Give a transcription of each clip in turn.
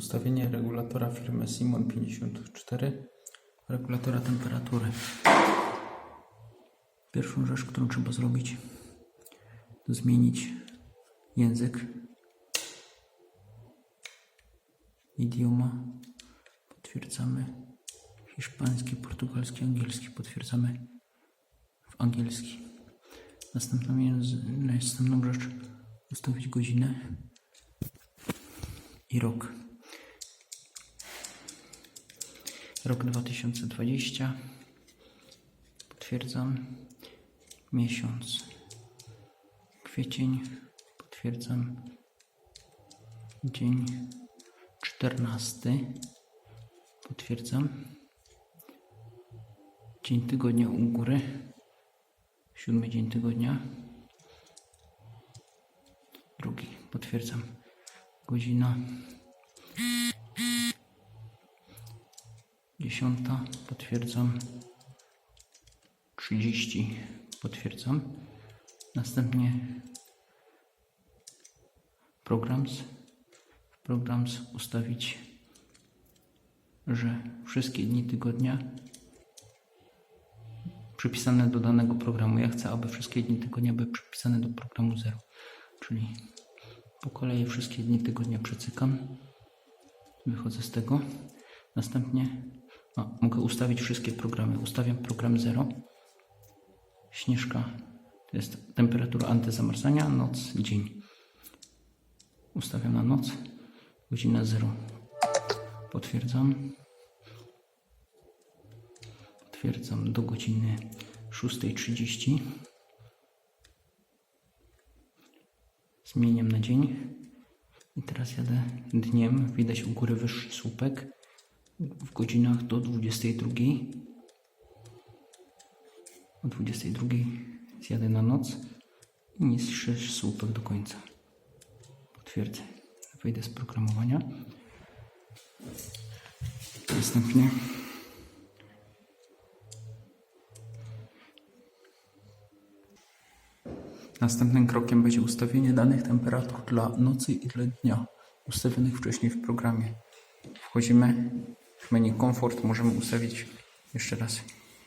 Ustawienie regulatora firmy Simon 54, regulatora temperatury. Pierwszą rzecz, którą trzeba zrobić, to zmienić język. Idioma. Potwierdzamy. Hiszpański, portugalski, angielski. Potwierdzamy w angielski. Następną, następną rzecz ustawić godzinę i rok. Rok 2020. Potwierdzam. Miesiąc. Kwiecień. Potwierdzam. Dzień 14. Potwierdzam. Dzień tygodnia u góry. Siódmy dzień tygodnia. Drugi. Potwierdzam. Godzina. Dziesiąta. Potwierdzam. Trzydzieści. Potwierdzam. Następnie programs. W programs ustawić, że wszystkie dni tygodnia przypisane do danego programu. Ja chcę, aby wszystkie dni tygodnia były przypisane do programu 0. Czyli po kolei wszystkie dni tygodnia przecykam. Wychodzę z tego. Następnie mogę ustawić wszystkie programy. Ustawiam program 0. Śnieżka to jest temperatura antyzamarzania, noc, dzień. Ustawiam na noc, godzina 0. Potwierdzam. Potwierdzam do godziny 6.30. Zmieniam na dzień. I teraz jadę dniem. Widać u góry wyższy słupek w godzinach do 22. O 22 zjadę na noc i niższy słupek do końca. Potwierdzę. Wejdę z programowania. Następnie Następnym krokiem będzie ustawienie danych temperatur dla nocy i dla dnia, ustawionych wcześniej w programie. Wchodzimy w menu komfort, możemy ustawić, jeszcze raz,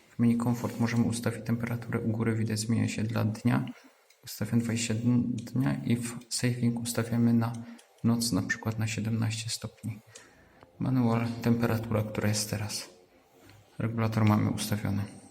w menu komfort możemy ustawić temperaturę u góry, widać zmienia się dla dnia, ustawiam 20 dnia i w saving ustawiamy na noc, na przykład na 17 stopni. Manual, temperatura, która jest teraz. Regulator mamy ustawiony.